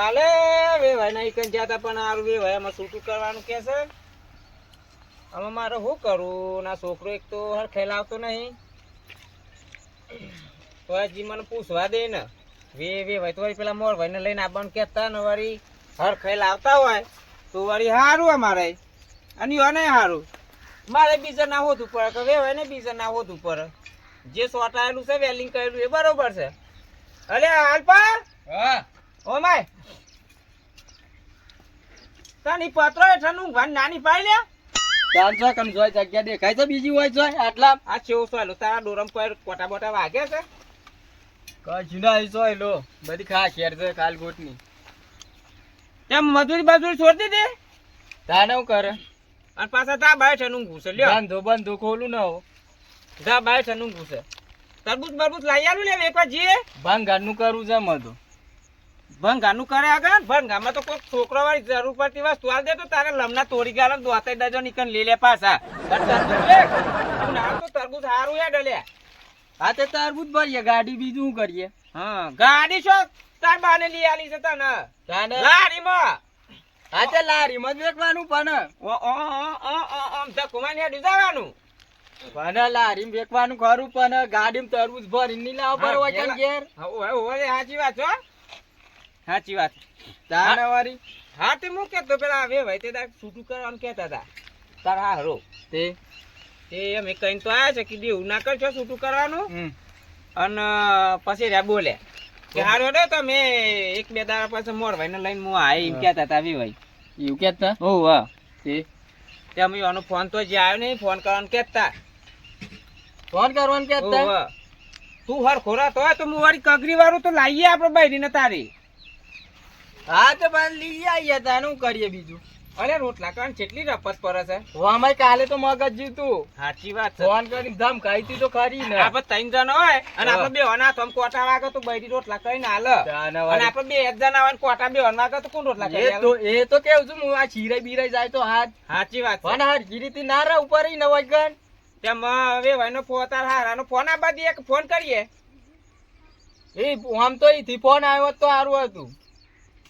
કાલે વેવાય ના ઈકન જતા તા પણ હારું વેવાય એમાં છૂટું કરવાનું કે છે? આમાં મારે શું કરું ના છોકરો એક તો હર ખેલાવતો નહીં. તો હજી મને પૂછવા દે ને. વે વેવાય તો પેલા મોર ભાઈને લઈને આવવાનું કહેતા ને વળી હર ખેલ આવતા હોય તો વળી સારું અમારે. અને એને સારું મારે બીજા ના હોતું પડે કે વેવાય ને બીજા ના હોતું પડે. જે સોટાયેલું છે વેલિંગ કરેલું એ બરોબર છે. અલે હાલપા હા. ઓ માય તાની પત્રો હેઠળનું ભાન નાની પાઈ લે. છો કન જોઈ જગ્યા દેખાય છે બીજી હોય છે આટલા આ ચેવું સોયલું તારા ડોરમ પર કોટા બોટા વાગે છે? કશું ના જોઈ લો બધી ખાસ શેર છે કાલ ગોટની. એમ મજૂરી બાજુરી છોડતી દે તાને હું કરે? અને પાછા તા બાય ઠેનું ઘૂસે લ્યો. બંધો બંધો ખોલું ના હો. તા બાય ઠેનું ઘૂસે. તરબૂચ બરબૂચ લઈ આલું લે એક વાર જીએ. ભાંગારનું કરવું છે મધું ભંગાનું કરે આગળ? ભંગામાં તો કોઈ છોકરો વાળી જરૂર પડતી વસ્તુ હાલ દે તો તારે લમના તોડી ગયા દોતે ડજો નીકળ લે લે પાછા. અને તરબૂચ લે. તો તરબૂચ હારું હેડ લે હા તે તરબૂજ ભરીએ ગાડી બીજું શું કરીએ? હા ગાડી શો? તાર બાને લઈ આલી છે તને. તાને? લારીમાં. હા તે લારીમાં જ વેકવાનું પણ. ઓ ઓ ઓ ઓ ઓમ ધક્કો મારીને જવાનું. પણ લારીમાં વેચવાનું ખરું પણ ગાડીમાં તરબૂચ ભરીને નહીં લાવવા હા, વચન પેલા- ઘેર. હોય સાચી વાત છો સાચી વાત. તાને વારી હા તે હું કેતો પેલા હવે ભાઈ તે તાર છૂટું કરવાનું કહેતા હતા. તારા હારો. તે? તે અમે કહીને તો આયા છે કે દેવું ના કરશો છૂટું કરવાનું. અને પછી રહ્યા બોલે. કે હારો રે તમે એક બે દાડા પછી મોરભાઈ ને લઈને હું આ એમ કહેતા હતા ભાઈ. એવું કેતા ઓ હા. તે? તે અમે એનો ફોન તો જે આવ્યો નહીં ફોન કરવાનું કહેતા. ફોન કરવાનું કહેતા. તું હર હોય તો હું વાળી કગરી વાળું તો લાવીએ આપણે બૈરી ને તારી. હા તો પણ લઈ આવીએ તા શું કરીએ બીજું? અરે રોટલા કારણ કેટલી રપત પડે છે? વામાય કાલે તો મગજ જીતું સાચી વાત છે. ફોન કરી ધમ ખાઈ તો ખરી ને. આપણે ત્રણ જણ હોય અને આપણે બે હોના તો કોટા વાગે તો બૈરી રોટલા કરીને હાલ. અને આપણે બે એક જણ આવે કોટા બે વાગે તો કોણ રોટલા કરી એ તો એ તો કેવું છું હું આ ચીરાઈ બીરાઈ જાય તો હાથ. સાચી વાત છે. પણ હાર ગીરીતી ના રહે ઉપર ઈ નવાજ ગન તેમ હવે ભાઈનો પોતાર હારાનો ફોન આપવા દઈએ કે ફોન કરીએ. એ આમ તો ઈથી ફોન આવ્યો તો સારું હતું.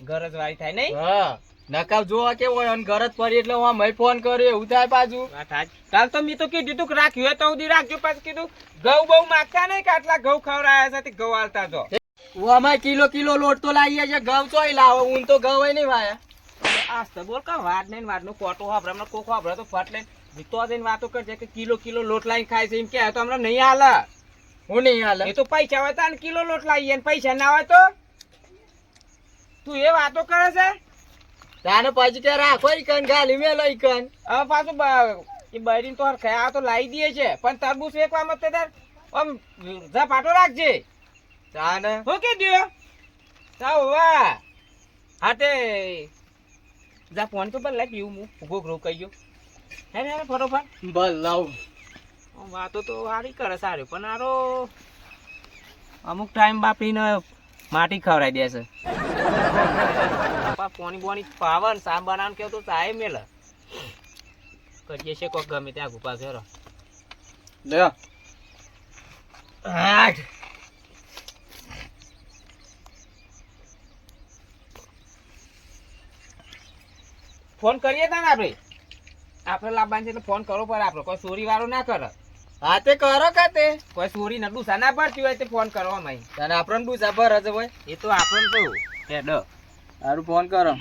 ગરજ વાળી થાય નહીં? હા. નકાબ જોવા કેવો હોય અને ગરજ પડી એટલે હું મય ફોન કર્યો એવું થાય પાછું. કાલ તો મેં તો કીધું તું રાખ્યું હોય તો સુધી રાખજો પાછું કીધું ઘઉં બહુ માગતા નહીં કે આટલા ઘઉં ખવડાયા છે ઘઉં હાલતા જો. આમાં કિલો કિલો લોટ તો લાવીએ છીએ ઘઉં તો લાવો ઊન તો ઘઉં નહીં વાયા. આજ તો બોલ કા વાત નહીં વાડનો કોટો વાપરે હમણાં કોકો વાપરે તો ફટ લઈને જીતો જઈને વાતો કરજે કે કિલો કિલો લોટ લાવીને ખાય છે એમ કે તો હમણાં નહીં હાલે. હું નહીં હાલે. એ તો પૈસા હોય તો કિલો લોટ લાવીએ પૈસા ના હોય તો? તું એ વાતો કરે છે? તાને પછી કે રાખો ઈકન ગાલી મેલો ઈકન હવે પાછું એ બૈરીન તો હરખે આ તો લાવી દઈએ છે પણ તરબૂચ વેચવામાં તે તાર. આમ ઝપાટો રાખજે. તાને? હું કે દયો? તા વાહ હા તે. જા ફોન તો બદલાય પીવું હું ઊભો ગ્રો કહ્યો હે ને ફટોફટ. ભલ લાવ. વાતો તો સારી કરે સારી. પણ આરો અમુક ટાઈમ બાપીને માટી ખવડાવી દે છે. પોણી બોણી પાવન સામ બનાવવાનું કેવું તો? સાહેબ મેલ. કરીએ છે કોક ગમે ત્યાં ગુપા ઘેરો. લે આઠ. ફોન કરીએ તા ને આપણે આપણે લાવવાનું છે એટલે ફોન કરવો પડે આપણે કોઈ ચોરી વાળો ના કરે. હા તે કરો કાતે તે? કોઈ સોરી ના સાના ના હોય તે ફોન કરવામાં તને આપણને પૂછા પર હશે ભાઈ એ તો આપણને તો હેડ સારું ફોન કરો.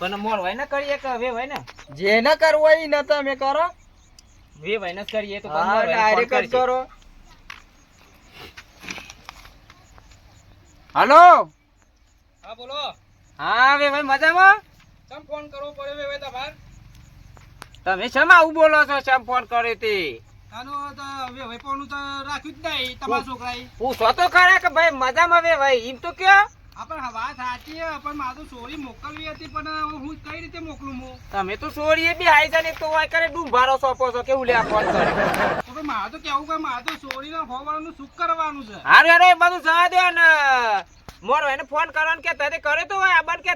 પણ મોર હોય ને કરીએ કે હવે હોય ને? જે ન કરવું હોય ઈ ન તમે કરો. વે હોય ને જ કરીએ તો હા ડાયરેક્ટ કરો. હલો? હા બોલો. હા વે ભાઈ મજામાં? કેમ ફોન કરવો પડે વે વે તમાર? તમે શેમ આવું બોલો છો શેમ ફોન કર્યો તે? પૂછો તો ખરા કે ભાઈ મજામાં વે ભાઈ એમ તો કયો? આપણે વાત સાચી પણ મારું ચોરી મોકલવી હતી પણ હું કઈ રીતે મોકલું હું? તમે તો સોરીએ બી હાઈ ને એક તો વાય કરે ડૂંભારો સોપો છો કેવું લે ફોન કરે તો? મારે તો કેવું કે મારે તો ચોરીને હોવાનું શું કરવાનું છે. હારું યાર એ બધું જવા દે ને. મોર એને ફોન કરવાનું કે તે કરે તો હોય બન કે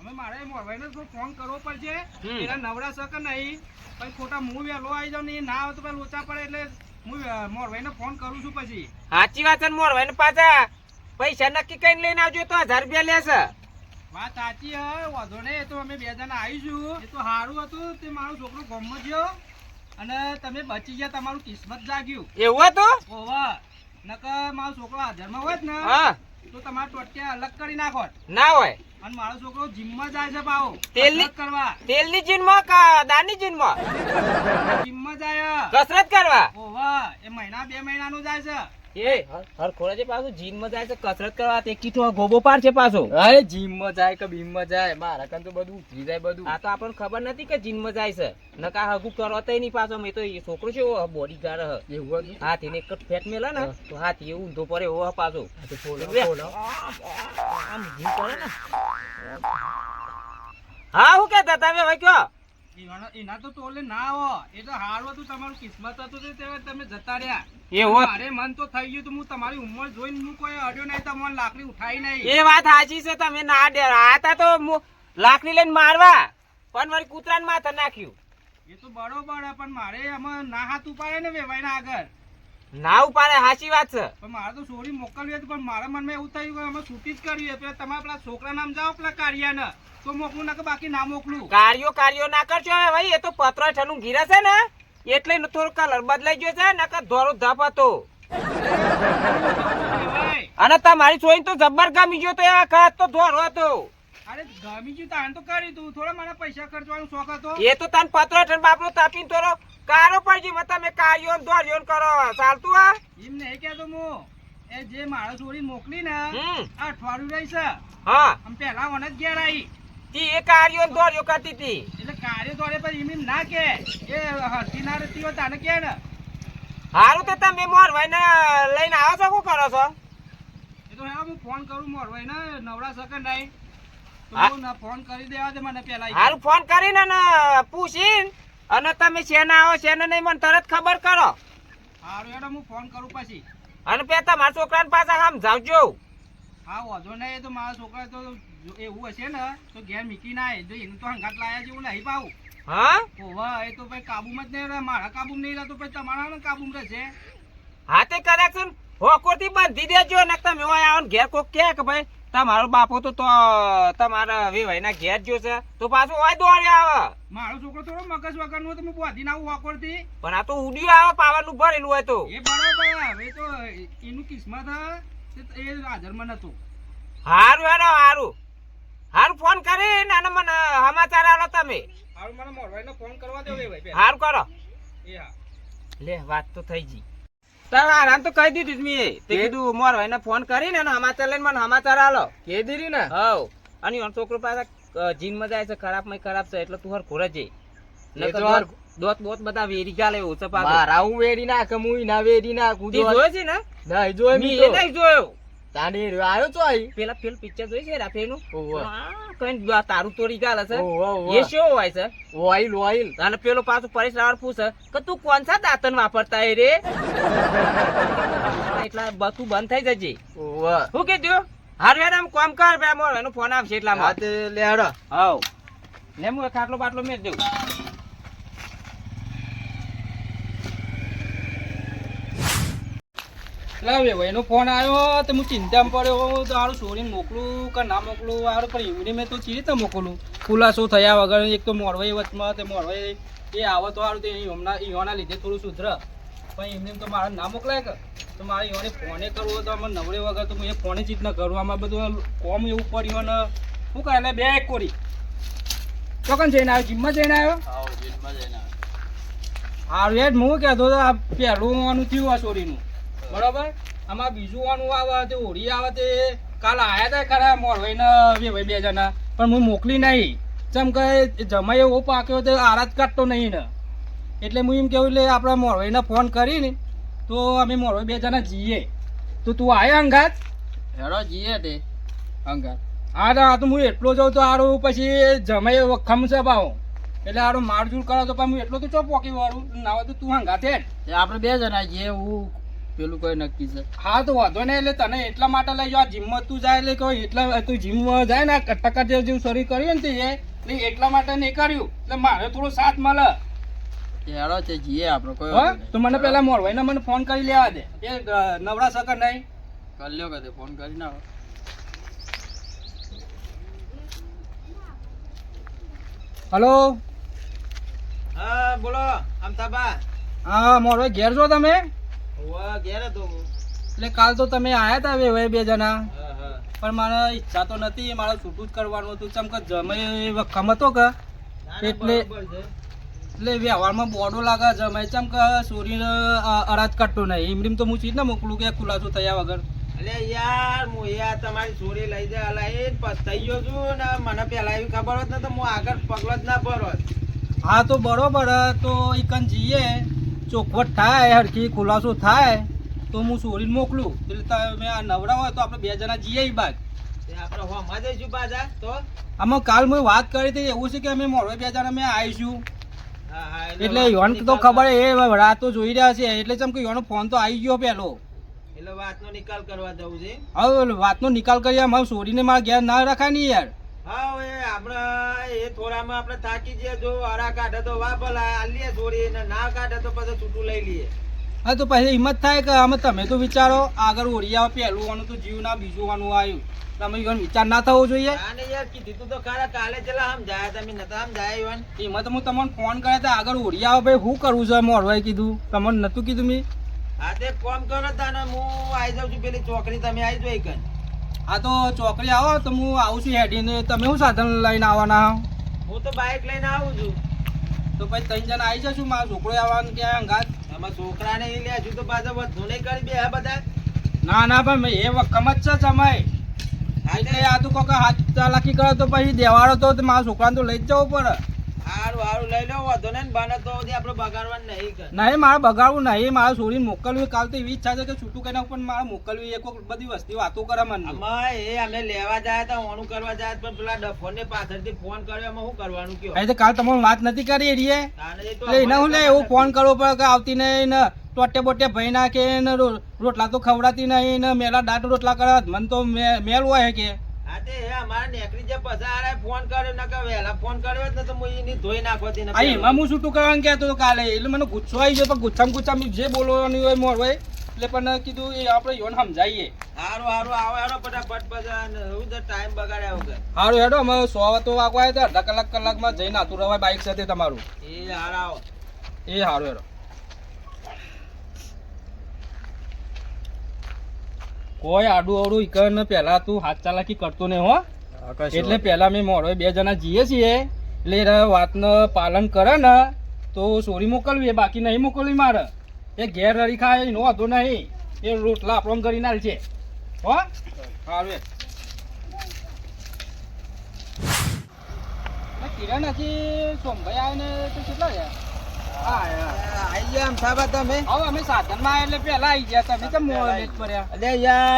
હવે મારે મોરભાઈને તો ફોન કરવો પડશે. પેલા નવરા શકે નહીં? પછી ખોટા હું વહેલો આવી જાઉં ને એ ના આવે તો પેલા લોચા પડે એટલે હું મોરભાઈને ફોન કરું છું પછી. સાચી વાત છે ને મોર એને પાછા. પૈસા નક્કી કરીને લઈને આવજો તો હજાર રૂપિયા લેશે. વાત સાચી હે વાંધો નહીં એ તો અમે બે જણા આવીશું. એ તો સારું હતું તે મારો છોકરો ગમો ગયો. અને તમે બચી ગયા તમારું કિસ્મત જાગ્યું. એવું હતું? ઓવા નકર મારો છોકરો હાજરમાં હોત ને હા. તો તમારા ટોટિયા અલગ કરી નાખો. ના હોય. અને મારો છોકરો જીમમાં જાય છે પાવો તેલની- ની કરવા. તેલની જીનમાં કા દાની જીનમાં? જીમમાં જાય. કસરત કરવા? ઓવા એ મહિના બે મહિનાનું જાય છે. એ હર ખોરા છે પાછું? જીનમાં જાય છે કસરત કરવા. તે કીધું ગોબો પાર છે પાછો. અરે જીમમાં જાય કે બીમમાં જાય? મારા કાન તો બધું ઉતરી જાય બધું. આ તો આપણને ખબર નથી કે જીનમાં જાય છે. નકા હગું કરો તો નહીં પાછો. મેં તો એ છોકરો છે બોડી ગાર્ડ હ. એવું હતું? હાથ એને એક જ ફેટ મેલે ને તો હાથ એ ઊંધો પડે એવો પાછો. તો આમ જીમ કરે ને. હા હું કેતા તમે ભાઈ કયો? એના- એના તો તોલે ના આવો એ તો હારું હતું તમારું કિસ્મત હતું તે તે તમે જતા રહ્યા. એવું મારે મન તો થઈ ગયું તો હું તમારી ઉંમર જોઈને હું કોઈ અડ્યો નહીં તમારી લાકડી ઉઠાઈ નહીં. એ વાત સાચી છે તમે ના હતા તો લાકડી લઈને મારવા પણ મારી કૂતરાને માથે નાખ્યું. એ તો બરોબર પણ મારે આમાં ના હાથ ઉપાડે ને વેવાઈના આગળ. ના ઉપાડે સાચી વાત છે. પણ મારે તો છોરી મોકલવી હતી પણ મારા મનમાં એવું થયું કે અમે છૂટી જ કરીએ તો તમારા પેલા છોકરા નામ જાઓ પેલા કાઢિયાને તો મોકલું ના કે બાકી ના મોકલું. કાર્યો કાર્યો ના કરજો હવે ભાઈ એ તો પત્ર ઠનું ઘીરે છે ને. એટલે થોડું કલર બદલાઈ ગયો છે નકર ધોરો ધપ હતો. અને તમારી છોઈને તો જબ્બર ગમી ગયો તો એ વખત તો ધોરો હતો. અરે ગમી ગયું તાન તો કરી તું. થોડા મને પૈસા ખર્ચવાનો શોખ હતો. એ તો તને પત્ર ઠન બાપરો તાપીને થોડો કારો પડજી મત તમે કાર્યો ને ધોર્યો કરો ચાલતું આ એમ નહીં કહેતો હું. એ જે મારા છોડી મોકલી ને આ અઠવાડિયું રહી છે હા. આમ પેલા મને જ ઘેર આવી તી એ કાર્યો ને ધોર્યો કરતી હતી. એટલે કાર્યો દોડે પછી એમ એમ ના કે. એ હરતી ના રહેતી હોય તાને કે ને. હારું તો તમે મોરભાઈ લઈને આવો છો શું કરો છો? એ તો હા હું ફોન કરું મોરવાઈ ને નવરા શકે નહીં ના ફોન કરી દેવા દે મને પેલા હારું ફોન કરીને ને પૂછીને અને તમે શેના આવો શેના નહીં મને તરત ખબર કરો. હારું હેડો હું ફોન કરું પછી. અને પે તમારા છોકરાને પાછા આમ જાવજો હા વાંધો નહીં તો મારા છોકરા તો જો એવું હશે ને તો ઘેર મીકી ના જો એનું તો હંગાત લાયા જેવું નહીં પાવું હા? ઓવા એ તો ભાઈ કાબુમાં જ નહીં રહે. મારા કાબુમાં નહીં રહે તો પછી તમારા કાબુમાં રહેશે. હાથે કરેક્શન હોકોથી બાંધી દેજો ને તમે હોય આવો ઘેર કોક કે કે ભાઈ તમારો બાપો તો તો તમારા વેવાઈના ઘેર જો છે. તો પાછું હોય દોડ્યો આવે. મારો છોકરો થોડો મગજ વગર નો તમે બોધી ના આવું વાકોડથી પણ આ તો ઉડ્યું આવે પાવાનું ભરેલું હોય તો. એ બરાબર હવે તો એનું કિસ્મત હે હાજર એ હાજરમાં નતું હારું હેડો હારું. હારું ફોન કરી અને મને સમાચાર આલો તમે. હારું મને મોરવાઈનો ફોન કરવા દો ભાઈ પહેલા. કરો. એ હા. લે વાત તો થઈ ગઈ. તારા આરામ તો કહી દીધું મેં. તે કીધું મોર ભાઈને ફોન કરીને ને સમાચાર લઈને મને સમાચાર આલો. કે દીધું ને? હવ. અને એનો છોકરો જીન જીનમાં જાય છે ખરાબમાં ખરાબ છે એટલે તું હર ખોરે જઈ. હર- દોત બોત બધા વેરી ચાલે એવું છે પાછું મારા હું વેરી નાખ હું ના વેડી નાખ જોયો છે ને? નહીં જોયો મેં નહીં જોયો. તાને આવ્યો તો આઈ. પેલા પેલ પિક્ચર જોઈ છે રાફેનું ઓવે. કઈ તારું તોડી ચાલે છે. એ શો હોય છે? Oil oil. અને પેલો પાછો પરેશ રાવળ પૂછે કે તું કોણ સા દાંતન વાપરતા હે રે? એટલા બધું બંધ થઈ જજે. શું કે દયો? હારે આમ કામ કર બે મોર એનો ફોન આવશે એટલા એટલામાં લેડો લે હેડો. હવ. લે એક ખાટલો બાટલો મેં દઉં. લાવે એનો ફોન આવ્યો તો હું ચિંતામાં પડ્યો તો હારું છોડીને મોકલું કે ના મોકલું? હારું પણ એમની મેં તો ચી રીતે મોકલું. ખુલાસો થયા વગર એક તો મોરવાઈ વચમાં તે મોરવાઈ એ આવે તો સારું તે હમણાં લીધે થોડું સુધર. પણ એમને તો મારે ના મોકલાય કે? તો મારે ઈવાને ફોને કરવો તો અમે નવરે વગર તો હું એ ફોને ચીજ ન કરું. આમાં બધું કોમ એવું પડ્યું ને શું કરે એટલે બે એક કોરી. ચોકન જઈને આવ્યો? જીમમાં જઈને આવ્યો? હારું યાર હું કહેતો પહેલું થયું આ ચોરીનું. બરાબર? આમાં બીજું વાનું આવે તે હોળી આવે તે કાલ આયા હતા ખરા મોરવાઈને વેવાઈ બે જણા. પણ હું મોકલી નહીં. ચમ કે જમાઈ એવો પાક્યો તો આરાજ કાઢતો નહીં ને. એટલે હું એમ કેવું એટલે આપણે મોરવાઈને ફોન કરીને તો અમે મોરવાઈ બે જણા જઈએ. તો તું આવે અંગાત હેડો જીએ તે. અંગાત હા તો આ તો હું એટલો જાઉં તો હારું પછી જમાઈ વખમ છે ભાવ એટલે આરો મારજૂર કરો તો પણ હું એટલો તો ચો પોકી વાળું? ના હોય તો તું અંગાત તે આપણે બે જણા જીએ હું પેલું કોઈ નક્કી છે. હા તો વાંધો નહીં એટલે તને એટલા માટે લઈ જાઓ. જીમમાં તું જાય એટલે કોઈ એટલા તું જીમમાં જાય ને ટકા જે જેવું શરીર કર્યું ને તે એ એટલે એટલા માટે નહીં કર્યું. એટલે મારે થોડો સાથ મળે. હેડો તે જીએ આપણે કોઈ હા તો મને પેલા મોરવાઈને મને ફોન કરી લેવા દે. એ નવરા સકર નહીં. કરી લ્યો કદે ફોન કરી ના હલો? હા બોલો અમતાબા હા મોરવાઈ ઘેર છો તમે. એટલે કાલ તો તમે આયા તા બે બે જણા. પણ મારે ઈચ્છા તો નથી મારે છૂટું જ કરવાનું હતું. ચમ કે જમે વખમ હતો કે? એટલે- એટલે વ્યવહારમાં બોડો લાગે જમે. ચમ કે સોરીને અ- અરાજ કાઢતો નહીં. એમ તો હું ચીજ ના મોકલું કે ખુલાસો થયા વગર. એટલે યાર હું યાર તમારી ચોરી લઈ જાય અલા એ પસ્તાઈ ગયો છું ને મને પેલા એવી ખબર હોત ને તો હું આગળ પગલો જ ના ભરો હા તો બરોબર. તો એકન જઈએ ચોખવટ થાય હરખી ખુલાસો થાય તો હું સોરીને મોકલું. એટલે તમે આ નવરા હોય તો આપણે બે જણા જઈએ બાદ. આપણે હોમાં જઈશું બાજા તો? આમાં કાલ મેં વાત કરી હતી એવું છે કે અમે મોડવે બે જણા અમે આવીશું. એટલે યોન તો ખબર કર- એ રાતો જોઈ રહ્યા છે એટલે ચમ કે યોનો ફોન તો આવી ગયો પેલો. એટલે વાતનો નિકાલ કરવા જવું છે? હવે વાતનો નિકાલ કરીએ મારે સોરીને મારા ઘેર ના રખાય ને યાર. હા હવે આપણે એ થોડામાં આપણે થાકી જઈએ જો કાઢે તો વાહ ભલા આલીએ થોડી ને ના કાઢે તો પછી છૂટું લઈ લઈએ. હા તો પછી હિંમત થાય કે આમાં તમે તો વિચારો આગળ ઓરિયા પહેલું વાનું તો જીવ ના બીજું વાનું આવ્યું તમે યોન વિચાર ના થવો જોઈએ. અને યાર કીધું તું તો ખરા કાલે ચલા જાય તમે નતા સમજાયા ઈવન? હિંમત હું તમને ફોન કર્યા હતા આગળ ઓરિયા ભાઈ શું કરવું છે મોરવાઈ કીધું. તમને નતું કીધું મેં? હા તે કોમ કરો તાને હું આવી જાઉં છું પેલી ચોકડી તમે આવી જોઈ કન આ તો ચોકડી આવો તો હું આવું છું હેડીને તમે શું સાધન લઈને આવવાના? હું તો બાઇક લઈને આવું છું. તો પછી ત્રણ જણા આવી જશું મારો છોકરો આવવાનું ક્યાં અંગાત તમે છોકરાને એ લે હજુ તો પાછા વધુ નહીં કરી બે હા બધા? ના ના પણ મેં એ વખમ જ છે સમય. એટલે આ તો કોક હાથ ચાલાકી કરો તો પછી દેવાડો તે મારા છોકરાને તો લઈ જ જવું પડે. ને નહીં મારે બગાડવું નહીં મારે મોકલવી. કાલ તો એવી ઈચ્છા છે કે છૂટું કરીને પણ મારે મોકલવી એ બધી વસ્તી વાતો કરે મને. એ અમે લેવા જાય તો ઓણું કરવા જાય પણ પેલા ડફોને પાછળથી ફોન કર્યો એમાં શું કરવાનું કયો? તો કાલ તમારું વાત નથી કરી તાને એટલે એને હું લે એવું ફોન કરવો પડે કે આવતી નહીં ને ટોટે બોટે ભાઈ નાખે ને રોટલા તો ખવડાતી નહીં ને મેલા દાટ રોટલા કરે મને તો મે- મેલ હોય કે. હા તે હે અમારા નેકરી જે પસાર ફોન કર્યો ને કે વહેલા ફોન કર્યો હોત ને તો એની ધોઈ નાખોતી એમાં હું છૂટું કરવાનું કહેતો હતો કાલે એટલે મને ગુસ્સો આવી ગયો પણ જે બોલવાનું હોય મોર હોય એટલે પણ કીધું એ આપણે યોન સમજાવીએ હારું હારું આવો હેડો ફટાફટ ને હું તો ટાઈમ બગાડ્યા વગર. સારું હેડો અમે સો તો વાગવા હતા અડધા કલાક કલાકમાં જઈને આતું રવાય બાઇક સાથે તમારું. એ હાર આવો. એ સારું હેડો. કોઈ આડું અવડું ઈકન પહેલા તું હાથ ચાલાકી કરતો નહીં હો. એટલે પહેલા મેં મોડો બે જણા જઈએ છીએ. એટલે એ વાતનું પાલન કરે ને તો સોરી મોકલવી બાકી નહીં મોકલવી મારે. એ ઘેર રરી ખાય એનો વાંધો નહીં. એ રોટલા આપણો કરી નાલ છે હો. ના, કિરણ હજી સોમભાઈ આવે ને તો કેટલા રહ્યા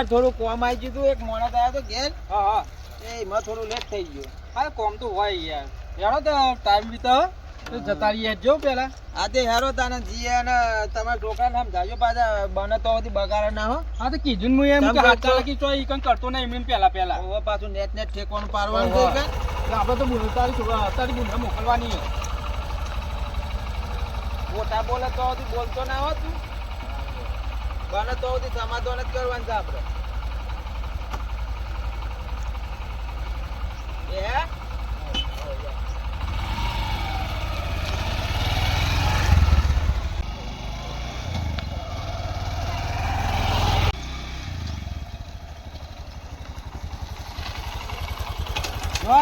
થોડું કોમ આવી ગયું એક મોડા થયા તો ઘેર. હા હા. એ એમાં થોડું લેટ થઈ ગયું. હા કોમ તો હોય યાર. યાર તો ટાઈમ બી તો તો જતા રહીએ જો પેલા આ તે હેરો તાને જીએ અને તમારા સમજાવજો પાછા. બને તો સુધી બગાડે ના હો. હા તો કીધું હું એમ કે હાથ કરતો. ઈ નહીં પેલા પેલા હવે પાછું નેટ નેટ ઠેકવાનું પારવાનું. છે કે આપણે તો બોલ તારી છોકરા મોકલવાની. મોટા બોલે તો સુધી બોલતો ના હોત બને તો સુધી સમાધાન જ કરવાનું છે આપણે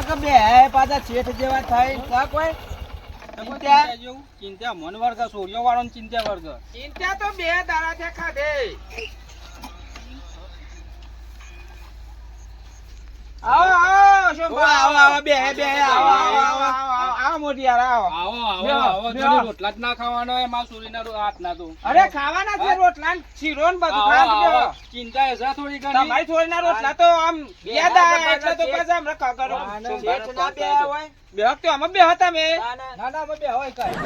કે બે પાછા શેઠ જેવા થાય કોઈ? ચિંતા? ચિંતા મન વર્ગ સોરિયો વાળો ચિંતા વર્ગ ચિંતા તો બે દાડા થી ખાધે. આવો આવો આવો આવો બે બે આવો આવો આવો. આવો મોટી યાર આવો. આવો આવો આવો. રોટલા જ ના ખાવાનો હોય એમાં સોરીના રો- હાથ ના તો અરે ખાવાના છે રોટલા શીરો ને બધું. થોડી ઘણી. તમારી રોટલા તો આમ યાદ આવે એટલે તો પાછા. શેઠ ના બે હોય. અમે બે હતા મે ના ના. અમે બે હોય કાંઈ.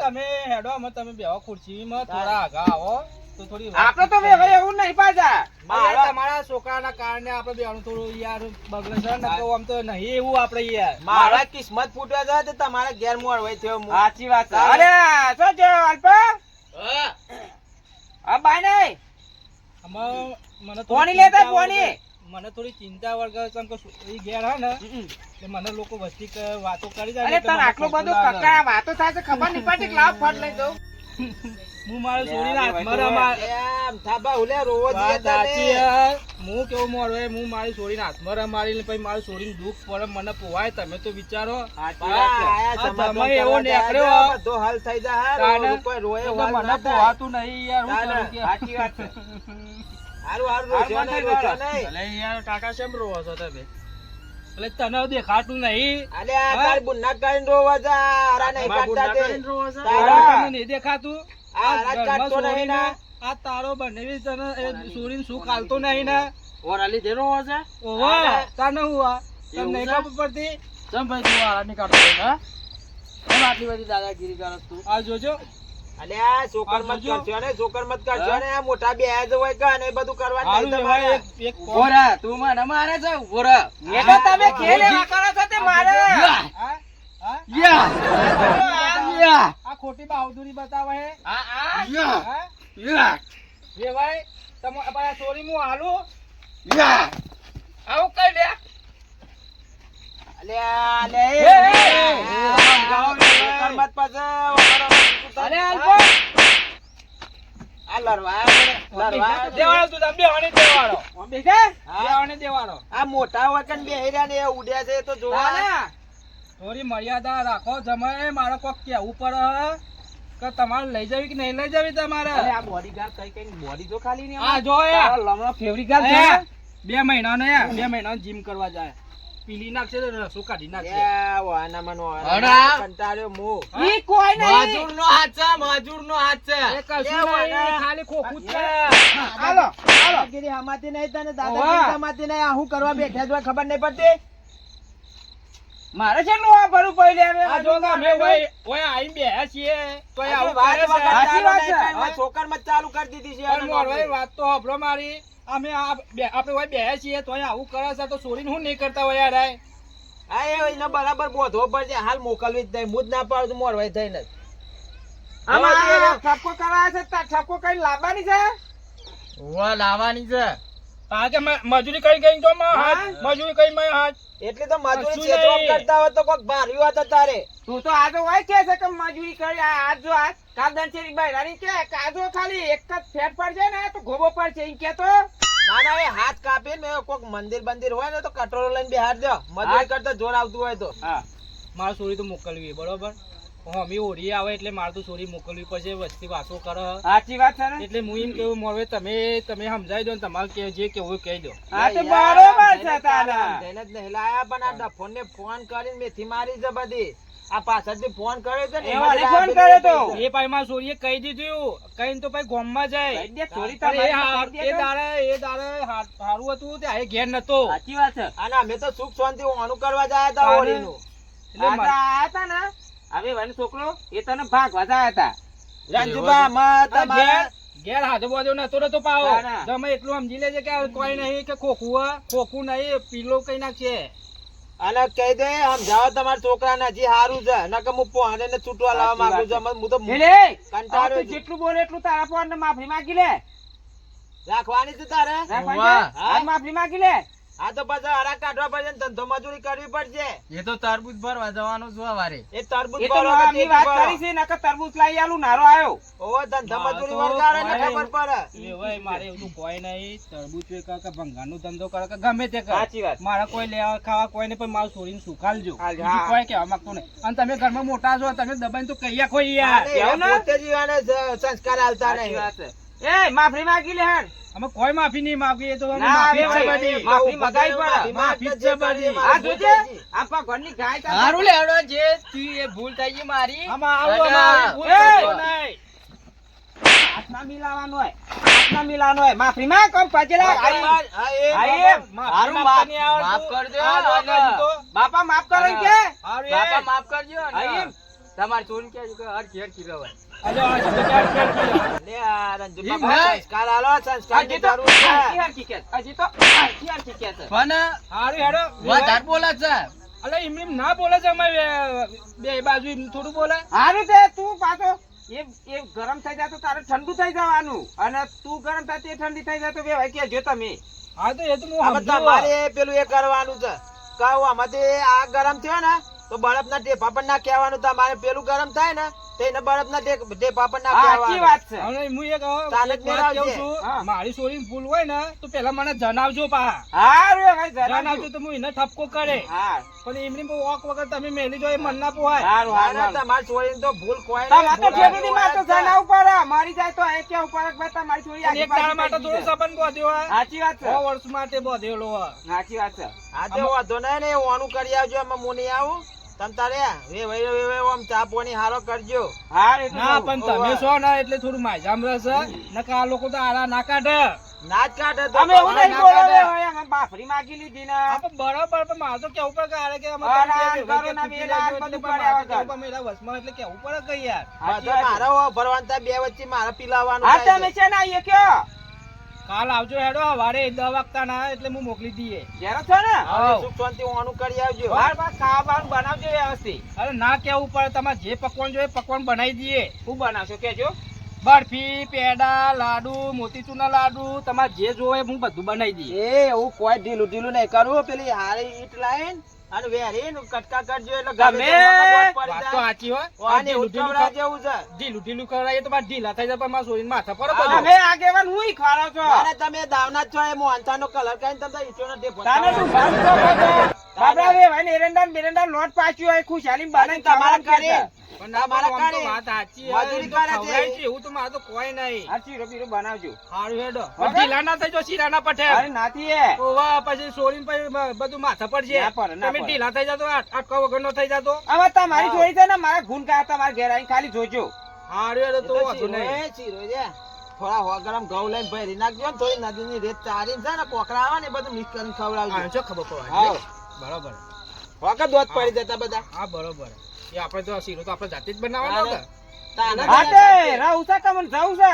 તમે હેડો અમે તમે બે ખુરશીમાં થોડા આગા આવો. તો થોડી આપણે તો બે ભાઈ એવું નહીં પાછા મારા તમારા છોકરાના કારણે આપણે બેવાનું થોડું યાર બગડે છે ને તો આમ તો નહીં એવું આપણે યાર. મારા કિસ્મત ફૂટવા જાય તો તમારે ઘેર મોડ હોય થયો સાચી વાત અરે શું છે અલ્પા? હા. બાય નહીં મને થોડી લેતા ચિંતા મને થોડી ચિંતા વર્ગ કેમ કે એ ઘેર હા ને મને લોકો વસ્તી વાતો કરી જાય અરે તને આટલું બધું લાગે. વાતો થાય છે ખબર નહીં પડતી કે લાવ ફટ લઈ દઉં. હું મારું છોડીને હાથમાં રમા- વાત સાચી હે. હું કેવું મોડો હે, હું મારી છોડીને હાથમાં રમાડીને પછી મારી છોડીને દુઃખ પડે મને પોવાય. તમે તો વિચારો. તમે એવો નીકળ્યો. તાને. એટલે મને પોહાતું નહીં યાર હું કરું કે? સાચી વાત છે. ભલે યાર કાકા કેમ રોવો છો તમે? એટલે તને દેખાતું નહીં. તારા તને નહીં દેખાતું? આ કાઢતો નહીં ને. આ તારો બનેવી તને એ સુખ આલતો નહીં ને? ઓરાલી જે રોવો છે? ઓવા તને હું આ? તને એવું નહીં છે? ખબર પડતી? ચમ ભાઈ તું આરાની કાઢતો હોય, કેમ આટલી બધી દાદાગીરી કરસ તું? આ જોજો. મોટા બે હોય કે અને બધું કરવાનું નહીં તમારે. એક એક કોમ- ઊભો રહે, તું મને મારે છે ઊભો રહે. તો તમે ખેલ કરો છો તે મારે હા? હા? યા! યા! આ ખોટી બહાદુરી બતાવે હે. હા? યા! ભાઈ તમે આ ચોરી મુ હાલો? યા! આવું કઈ લે? અલ્યા, લે, એ, એ, એ, આ, પાછા વગાડો, તું અરે અલ્પો આ દેવાળો તમે બેવાને દેવાળો? બેવાને દેવાળો. આ મોટા વકન બેહી રહ્યા ને એ ઉડ્યા છે એ તો જોવા. ના, થોડી મર્યાદા રાખો તમે મારે કોક કેવું પડે કે તમારે લઈ જવી કે નહીં લઈ જવી તમારે અરે આ bodyguard કઈ કઈ બોડી જો ખાલી નહીં આ જો યાર. લમણો ફેવરી ગાલ છે બે મહિના ને બે મહિના જીમ કરવા જાય પીલી નાખશે તો રસો કાઢી નાખશે નો વાના. અરે. કંટાળ્યો મો? ઈ કોઈ નહીં. મજૂરનો હાથ છે, મજૂરનો હાથ છે. એ કશું નહીં, ખાલી ખોખું છે હાલો, હાલો. ગીરી હમાતી નહીં તને, ઓવા. હમાતી નહીં. આ હું કરવા બેઠા છો, ખબર નહીં પડતી મારે છે લોહા ભરવું પડી હવે. આ જો કે અમે ઓય ઓય આઈ બેહ્યા છીએ. તો આ વાત સાચી વાત નહીં, છે. છોકર છોકરમાં ચાલુ કરી દીધી છે પણ મોરવાઈ વાત તો સાંભળો મારી. અમે આ બે- આપણે ઓય બેહ્યા છીએ તોય આવું કરે છે તો છોડીને હું નહીં કરતા હોય યાર આય. હા એ એને બરાબર બોધો પડશે. હાલ મોકલવી જ નહીં. મુજ ના પાડું તો મોરવાઈ થઈને. ઠપકો કરાવે છે ઠપકો કઈ લાવવાની છે? ઉવ્વ લાવવાની છે. આ કે મજૂરી કઈ ગઈ તો માં હાથ હા? મજૂરી કઈ માં હાથ. એટલે તો મજૂરી છેતરો કરતા હોય તો કોક ભારી વાત તારે. તું તો આજો હોય કે છે કે મજૂરી કરી આ આજ જો આજ કાદન છે બૈરાની કે કાજો ખાલી એક જ ફેર પર છે ને તો ગોબો પડશે એમ કે તો ના ના એ હાથ કાપી ને કોક મંદિર બંદિર હોય ને તો કટોરો લઈને બેહાર દો મજૂરી કરતા જોર આવતું હોય તો. હા. મારે સુરી તો મોકલવી બરોબર? હમી ઓઢી આવે એટલે મારે તો છોરી મોકલવી પડશે વસ્તી વાસો કરે. સાચી વાત છે ને? એટલે હું એમ કેવું મોરવે તમે તમે સમજાવી દો ને તમારે કે જે કેવું કહી દો. હા તો બરોબર છે તારા. જ નહીં. લાયા પણ આ ડફોન ને ફોન કરીને મેથી મારી છે બધી. આ પાછળથી ફોન કર્યો છે ને એમાં ફોન કર્યો તો? એ ભાઈ માં સોરીએ કહી દીધું. કહીને તો ભાઈ જાય. દે, ચોરી અરે એ તો? દાડે એ દાડે હા- હતું તે ઘેર નતો. સાચી વાત છે. અને અમે તો સુખ શાંતિ ઓનું કરવા જાય હતા. હોળીનું એટલે આ તો આયા હતા ને. હવે વન છોકરો એ તને ભાગવા જાય હતા. રંજુભા માં તમારા ઘેર હાથો બાજુ નતો નતો પાવો. તમે એટલું સમજી લેજે કે કોઈ નહીં કે ખોખું ખોખું નહીં પીલો કઈ નાખશે અને કહી દે સમજાવો તમારા છોકરાને હજી સારું છે. નકર હું પોહાને ને છૂટવા લાવવા માંગુ છું. હું તો કંટાળ્યો જેટલું બોલે એટલું તારા પોહાને માફી માંગી લે. રાખવાની છે તારે? હા? માફી માંગી લે. હા તો પાછા હરા કાઢવા પડશે ધંધો મજૂરી કરવી પડશે. એ તો તરબૂચ ભરવા જવાનું છું સવારે એ તરબૂચ વાત કરી છે નકર તરબૂચ લઈ આલું નારો આવ્યો ઓવે ધંધો મજૂરી તો ને ખબર પડે. એ ભાઈ મારે એવું કોઈ નહીં. તરબૂચ વેકા કે ભંગાનો ધંધો કરે કે ગમે તે કરે. સાચી વાત. મારે કોઈ લેવા ખાવા કોઈ નહીં પણ મારું છોડીને સુખાલજો. કોઈ કહેવા માંગતો નહીં. અને તમે ઘરમાં મોટા છો તમે દબાઈને તો કહીયા કોઈ યાર. અને ને? પોતે જીવાને સંસ્કાર આલતા નહીં. એ માફી માંગી લે હેડ અમે કોઈ માફી નહીં માંગી એ તો અમે માફી છે બધી. માફી મગાઈ માફી માફી છે બધી. આ જોજે, આપા ઘરની ગાય તા- હારું લે હડો જે તું એ ભૂલ થઈ ગઈ મારી. અમે આવો ભૂલ! નહીં. હાથમાં મિલાવાનું હોય. હાથમાં મિલાવાનું હોય. માફી માંગ કોમ પજેલા આઈ આઈ હારું માફ- કરજો. બાપા માફ કરો કે? બાપા માફ કરજો આઈ. તમારે ચોરી કે હર ઘેર ખીરવાય. ના બોલે છે અમે બે- બાજુ થોડું બોલે. હારું તે તું પાછો. એ એ ગરમ થઈ જાય તો તારે ઠંડુ થઈ જવાનું. અને તું ગરમ થાય તે ઠંડી થઈ જાય તો બે ભાઈ કેજો તમે. હા તો એ તો. તમારે પેલું એ કરવાનું છે. કહું આમાંથી આ ગરમ થયો ને તો બરફના ટેપા પર ના કહેવાનું મારે પેલું ગરમ થાય ને તેને ટેપા પર ના કહેવાનું. વાત છે. હવે હું એક તાને. છું. મારી સોરી ભૂલ હોય ને તો પેલા મને જણાવજો પા. જણાવજો. તો હું એને ઠપકો કરે. હા. પણ એમની બહુ વોક વગર તમે મેલી જો એ મન ના પોહાય. હારું ના, હારું. તમારી છોરીને તો ભૂલ કોઈ તમારે તો નહીં. માં તો જણાવવું પડે. મારી જાય તો એ કેવું ઉપર કે ભાઈ તમારી છોરી અને એક દાડા માટે થોડો સંબંધ બાંધ્યો સાચી વાત છે. વર્ષ માટે બોધેલો સાચી વાત છે. આજે વાંધો નહીં ને ઓનું કરી આવજો એમાં હું આવું. તમ તારે વે વે વે વે આમ ચા પાણી હારો કરજો. હા ના પણ તમે છો ને એટલે થોડું માજામ રહેશે. નકર આ લોકો તો આરા ના કાઢે. ના જ કાઢે તો અમે એવું નહીં ના બોલો કાઢે. હવે અમે બાફરી માગી લીધી ને. પણ બરાબર પણ મારે તો કેવું પડે કે આરે અમે વેલા, બધું પડ્યા વગર. વસમાં એટલે કેવું પડે કે યાર? મારો ભરવાનું થાય બે વચ્ચે મારે પીલાવાનું હા તમે છે. ને કયો? કાલ આવજો હેડો હવારે દસ વાગતા ના એટલે હું મોકલી દઈએ. ઘેરો છો ને? સુખ શાંતિ ઓનું કરી આવજો. બાર બાર ખાવા બાવાનું બનાવજો વ્યવસ્થિત. અરે ના કેવું પડે તમારે જે પકવાન જોઈએ પકવાન બનાવી દઈએ. શું બનાવશો કેજો બરફી પેડા લાડુ મોતીચૂરના લાડુ તમારે જે જોવે હું બધું બનાવી દઈએ. એ એવું કોઈ ઢીલું ઢીલું નહીં કરું પેલી હારી ઈટ લાઈન અને વેરીન કટકા કરજો એટલે ગમે તમે- વાત પડી તો સાચી હોય અને ઉતાવળા જેવું છે ઢીલું ઢીલું કરાય તો મારે ઢીલા થઈ જાય પણ મારા શરીર માથા પર બધું તમે આગેવાન હું ખાડો છો અરે તમે દાવના છો એ મોહનથાળનો કલર કરીને તમે ઈંટોનો ઢેફો તાને તું. બંધ તો કરજો. બાબરા વે ભાઈ ને એરંડા ને બેરંડા લોટ પાછ્યું હોય ખુશાલી બાને તમારે કરી. પણ ના મારા કાઢે. વાત સાચી મજૂરી કરે છે. એવું તો મારે તો કોઈ નહીં હાચી રબીરો બનાવજો હારું હેડો પણ ઢીલા ના થઈ જો શીરા ના પઠે અરે નાથી એ ઓવા પછી સોરીન પછી બધું માથા પર છે ના પડે, ના તમે પડે. ઢીલા થઈ જાતો આટકા વગર નો થઈ જાતો. આમાં તમારી જોઈ છે ને મારા ગુણ કા તમારા ઘેર આવીને ખાલી જોજો. હારું તો તો વાંધો નહીં. ચીરો છે. થોડા સો ગ્રામ ઘઉં લઈને ભરી નાખજો ને થોડી નદીની રેત ચારીને છે ને કોકરા આવે ને બધું મિક્સ કરીને ખવડાવજો. શું ખબર પડે હાવ. બરોબર. વખત દોત પડી જતા બધા. હા બરોબર. એ આપણે તો શીરો તો આપણે જાતે જ બનાવવાનો તાને. કે તાને હા તે રહું છે કે મને જવું છે?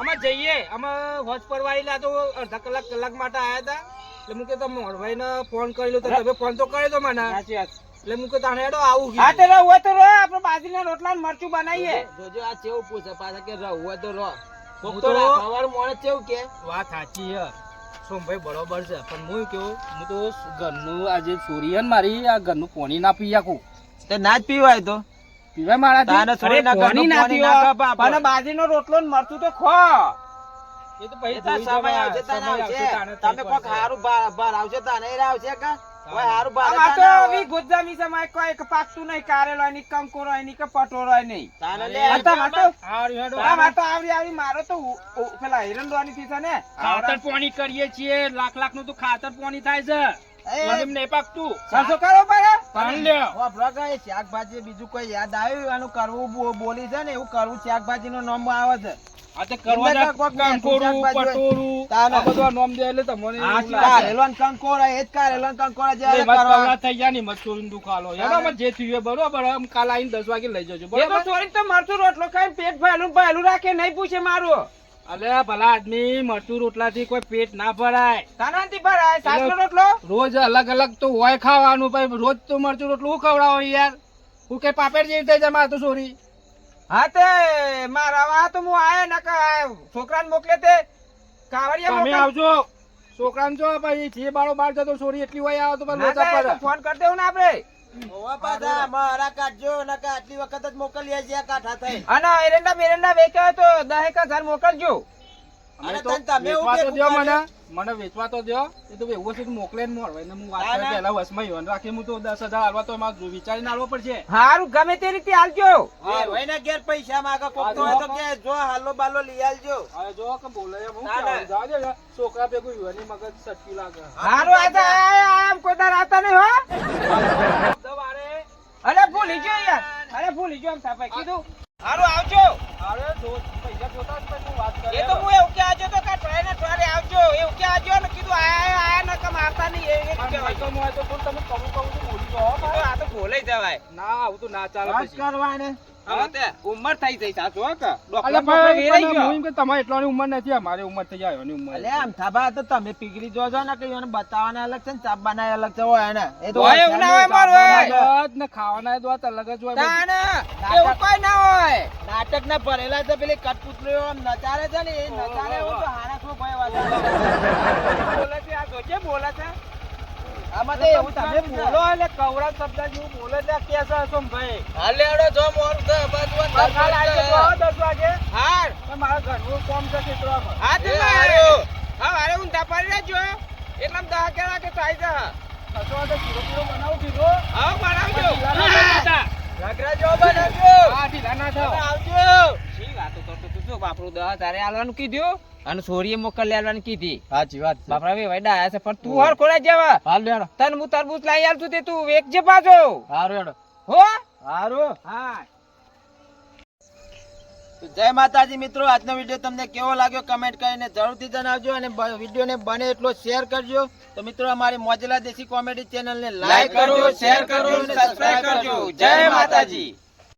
અમે જઈએ. અમે હોજ પરવા આયેલા તો અડધા કલાક કલાક માટે આયા હતા. એટલે હું કે તમે મોરભાઈ ને ફોન કરેલો તો તમે ફોન તો કર્યો તો મને. સાચી વાત. એટલે હું કે તાણે હેડો આવું હા. તે રહું હોય તો રહો આપણે બાજરીના રોટલા મરચું બનાવીએ. જોજો આ ચેવું પૂછે? પાછા કે રહો હોય તો રહો. કોક તો સવાર મોડે મોણસ કે? વાત સાચી છે. સોમભાઈ બરોબર છે. પણ હું કેવું હું તો ઘરનું આજે જે ચોરી ને મારી આ ઘરનું પોણી ના પી આખું. તે ના જ પીવાય તો. પીવાય મારા પોણી ના પોણી પીવો. ના પણ બાજરીનો રોટલો મરચું તો ખો. એ તો પછી એ તો જોઈ સમય આવશે તાને આવશે. આવશે તમે કોક હારું બાર બાર આવશે તાને આવશે કે? કોઈ હારું બાર આમાં તો તાને ગુજ્જામી સમાય કોઈ કે પાકતું નહીં કારેલો હોય કંકોરો હોય કે પટોરો નહીં. તાને લે. આ તો- હારું હેડો. આ તો આવડી આવડી. મારો તો ઉ- ઉ- પેલા થી છે ને. ખાતર પોણી કરીએ છીએ. લાખ લાખનું તો ખાતર પોણી થાય છે. મને એમ નહીં પાકતું. સરસો કરો એ શાકભાજી બીજું કોઈ યાદ આવ્યું? આનું કરવું બોલી છે ને એવું કરવું શાકભાજી નું નામ આવે છે. આ કરવા એમને જા તો કોક કંકોરું, પટોરું, આ બધું નામ દે એટલે તમને હા, એવું લાગે. કારેલો ને કંકોરા એ જ કારેલો કંકોરા જે એ આવે વાત કરવા. થઈ ગયા ને મત દુખાલો હેડો જે થયું બરોબર આમ કાલ આવીને દસ વાગે લઈ જજો. બરોબર? તો મરચું રોટલો ખાઈને પેટ ભરેલું ને રાખે નહીં પૂછે મારું. અરે ભલા આદમી મરચું રોટલા થી કોઈ પેટ ના ભરાય. તાનાથી ભરાય? સાસનો રોટલો? રોજ અલગ અલગ તો હોય ખાવાનું ભાઈ રોજ તો મરચું રોટલું ખવડાવો યાર. હું કે પાપડ જેવી થઈ જાય મારે તો સોરી. હા તે મારા વા તો હું આયા નકા છોકરાને મોકલે તે. કાવડિયા તમે આવજો. છોકરાને જો ભાઈ જે બાળો બાર જતો છોરી એટલી હોય આવે તો પછી લોચા પર ફોન કરી દેવું ને આપણે હોવા પાછા મારા કાઢજો નકા આટલી વખત જ મોકલીએ આ કાંઠા થઈ. અને એરંડા બેરંડા વેચાય તો દહેક ઘર મોકલજો. અમે તો વેચવા તો ઉભે મને. મને વેચવા તો દ્યો. એ તો એવું હશે મોકલે ને મોરવાઈ ને હું વાત કરી ના. વસમાં યોન રાખી. હું તો દસ હજાર હાલવા તો એમાં વિચારીને હાલવો પડશે. હારું ગમે તે રીતે હાલજો. એ ભાઈને ઘેર પૈસા માંગે કોક તો તો કે જો હાલો બાલો લઈ આલજો. હવે જો કે બોલે હું ના, ના. કહેવાનું. જવા દે છોકરા ભેગું મગજ સટકી લાગે. હારું આ આમ કોઈ દાર આતા નહીં હો. અરે ભૂલી ગયો યાર. અરે ભૂલી ગયો એમ થાપાઈ કીધું. હારું આવજો. અરે જો પૈસા જોતા જ પછી વાત કરે. એ તો હું એવું કે આજો તો કા ટ્રેન ટ્રેન આવજો. એવું કે આજો ને કીધું આયા આયા ન કમ આવતા નહીં. એ એ કહેવાય. તો મોય તો પણ તમે કહું કહું તો બોલી જાઓ આ તો ભૂલે જવાય. ના આવું તો ના ચાલે પછી. તે ઉંમર થઈ જઈ સાચું કે ડોક્ટર અલ્યા બોક્ટર ભાઈ વેરાઈ પણ ગયો. હું એમ કે તમારે એટલાની ઉંમર નથી અમારી ઉંમર થઈ જાય એની ઉંમર. આમ થાબા તો તમે પીગળી જો ને કે એને બતાવવાના અલગ છે ને ચાપવાના અલગ છે હોય એને. એ તો એવું ના હોય મારું, દોત ને ખાવાના દોત અલગ જ હોય. એવું કોઈ ના હોય. નાટક ના ભરેલા છે પેલી કટપુતલીઓ આમ નચારે છે ને એ નચારે તો હારા ભાઈ વાત બોલે છે આ બોલે છે. આમાં તો એવું તમે બોલો એટલે કવરા શબ્દ જેવું બોલે છે કે છે સોમભાઈ હાલે હેડો જો મોર તો બાજુ કાલ આજે તો આવો દસ વાગે. હાર તો મારા ઘરનું કામ છે ખેતરમાં. હા તે હા અરે હું. તાપારી રહેજો એટલામ દહ કેળા કે થાય બનાવું શીરો. હા બનાવજો. ઘાઘરા જો બનાવજો. હા, ઢીલા ના થાવ. આવજો શી વાતો કરતો તું? શું બાપરું દહ તારે આલવાનું કીધું? અને સોરીએ મોકલી આલવાની કીધી. સાચી વાત બાપરા વે વૈડા આયા છે પણ તું હાર ખોલા જવા. હાલ હેડો. તન હું તરબૂચ લાવી આલતું તે તું વેચજે પાછો. હારું હેડો. હો? હારું. હા. જય માતાજી મિત્રો આજનો વીડિયો તમને કેવો લાગ્યો કમેન્ટ કરીને જરૂરથી જણાવજો અને વિડીયોને બને એટલો શેર કરજો. તો મિત્રો અમારી મોજલા દેશી કોમેડી ચેનલને લાઈક કરજો શેર કરજો સબસ્ક્રાઇબ કરજો. જય માતાજી.